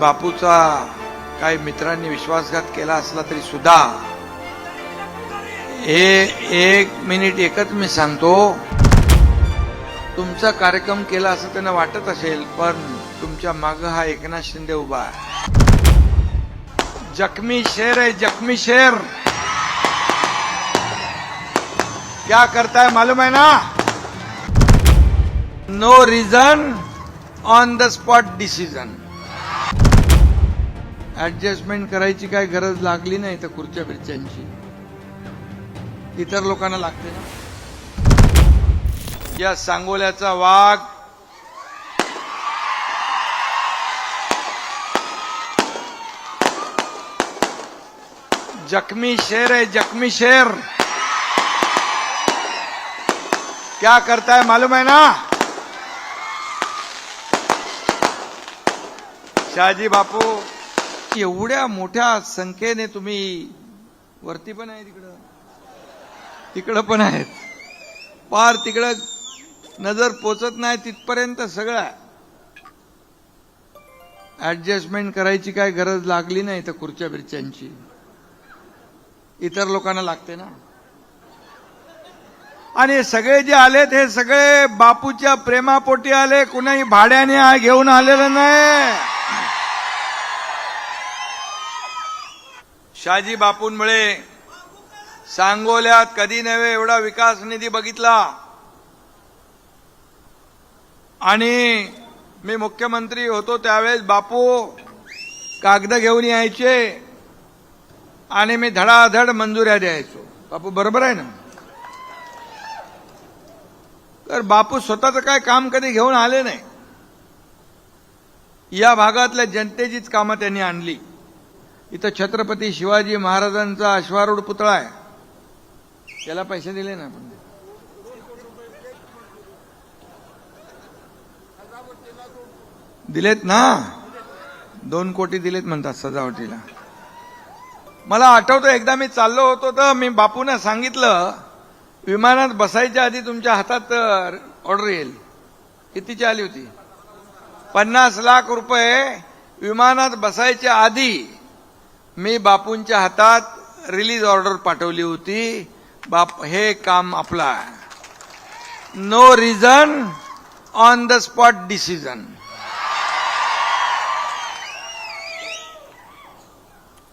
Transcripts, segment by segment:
बापूचा काही मित्रांनी विश्वासघात केला असला तरी सुद्धा हे एक मिनिट एकच मी सांगतो. तुमचा कार्यक्रम केला असं त्यांना वाटत असेल पण तुमच्या माग हा एकनाथ शिंदे उभा आहे. जखमी शेर आहे जखमी शेर. क्या करताय मालूम आहे ना? No reason on the spot decision adjustment करायची काय गरज लागली नाही तर खुर्च्या बिरच्यांची. इतर लोकांना लागते ना. या सांगोल्याचा वाघ. जखमी शेर है जखमी शेर. क्या करता है मालूम है ना? शहाजी बापू एवढ्या मोठ्या संख्येने तुम्ही वरती पण आहे तिकडं तिकडं पण आहेत. पार तिकडं नजर पोचत नाही तिथपर्यंत सगळं. ऍडजस्टमेंट करायची काय गरज लागली नाही तर खुर्च्या बिरच्यांची. इतर लोकांना लागते ना. आणि सगळे जे आलेत हे सगळे बापूच्या प्रेमापोटी आले कुणाही भाड्याने घेऊन आलेलं नाही. शाजी बापूंमुळे सांगोल्यात कधी नव्हे एवढा विकास निधी बघितला. आणि मी मुख्यमंत्री होतो त्यावेळेस बापू कागद घेऊन यायचे आणि मी धडाधड मंजुऱ्या द्यायचो. बापू बरोबर आहे ना? तर बापू स्वतःचं काय काम कधी घेऊन आले नाही. या भागातल्या जनतेचीच कामं त्यांनी आणली. इथं छत्रपती शिवाजी महाराजांचा अश्वारूढ पुतळा आहे. त्याला पैसे दिले ना आपण. दिलेत ना? दोन कोटी दिलेत म्हणतात सजावटीला. मला आठवतं एकदा मी चाललो होतो तर मी बापून सांगितलं विमानात बसायच्या आधी तुमच्या हातात ऑर्डर येईल. कितीची आली होती? पन्नास लाख रुपये विमानात बसायच्या आधी मी बापूंच्या हातात रिलीज ऑर्डर पाठवली होती. बाप हे काम आपलं आहे. No reason on the spot decision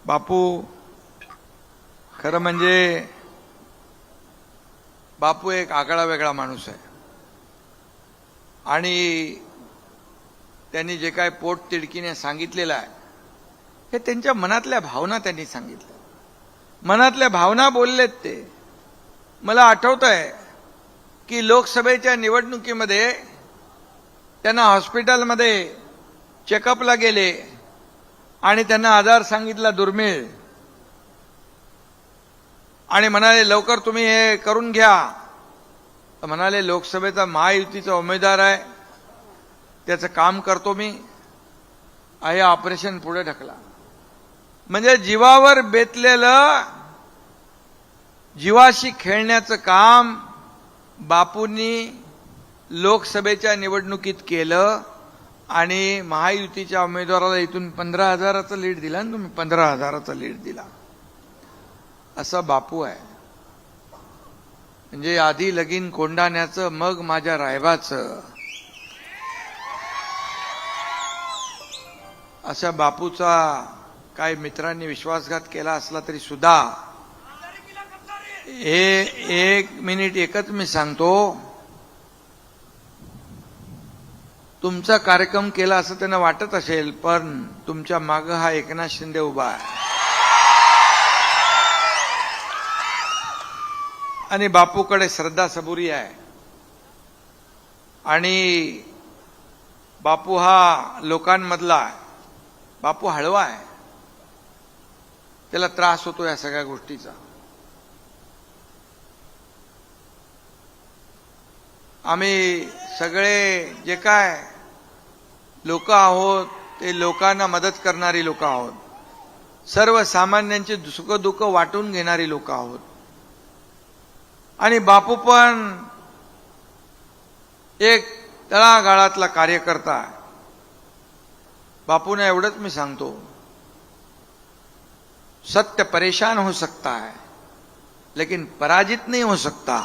बापू खरं म्हणजे बापू एक आगळा वेगळा माणूस आहे. आणि त्यांनी जे काय पोट तिडकीने सांगितलेलं आहे हे त्यांच्या मनातल्या भावना त्यांनी सांगितल्या. मनातल्या भावना बोललेत ते. मला आठवत आहे की लोकसभेच्या निवडणुकीमध्ये त्यांना हॉस्पिटलमध्ये चेकअपला गेले आणि त्यांना आजार सांगितला दुर्मिळ. आणि म्हणाले लवकर तुम्ही हे करून घ्या. तर म्हणाले लोकसभेचा महायुतीचा उमेदवार आहे. त्याचं काम करतो मी. हे ऑपरेशन पुढे ढकला. म्हणजे जीवावर बेतलेलं जीवाशी खेळण्याचं काम बापूंनी लोकसभेच्या निवडणुकीत केलं आणि महायुतीच्या उमेदवाराला इथून पंधरा हजाराचा लीड दिला ना तुम्ही पंधरा हजाराचा लीड दिला. असं बापू आहे. म्हणजे आधी लगीन कोंडाण्याचं मग माझ्या रायबाचं. अशा बापूचा काही मित्रांनी विश्वासघात केला असला तरी सुद्धा हे एक मिनिट एकच मी सांगतो. तुमचा कार्यक्रम केला असं त्यांना वाटत असेल पण तुमच्या मागं हा एकनाथ शिंदे उभा आहे. आणि बापूकडे श्रद्धा सबुरी आहे. आणि बापू हा लोकांमधला आहे. बापू हळवा आहे. त्याला त्रास होतो या सगळ्या गोष्टीचा. आम्ही सगळे जे काय लोक आहोत ते लोकांना मदत करणारी लोक आहोत. सर्वसामान्यांचे सुखदुःख वाटून घेणारी लोक आहोत. आणि बापू पण एक तळागाळातला कार्यकर्ता आहे. बापूने एवढंच मी सांगतो. सत्य परेशान हो सकता है लेकिन पराजित नहीं हो सकता।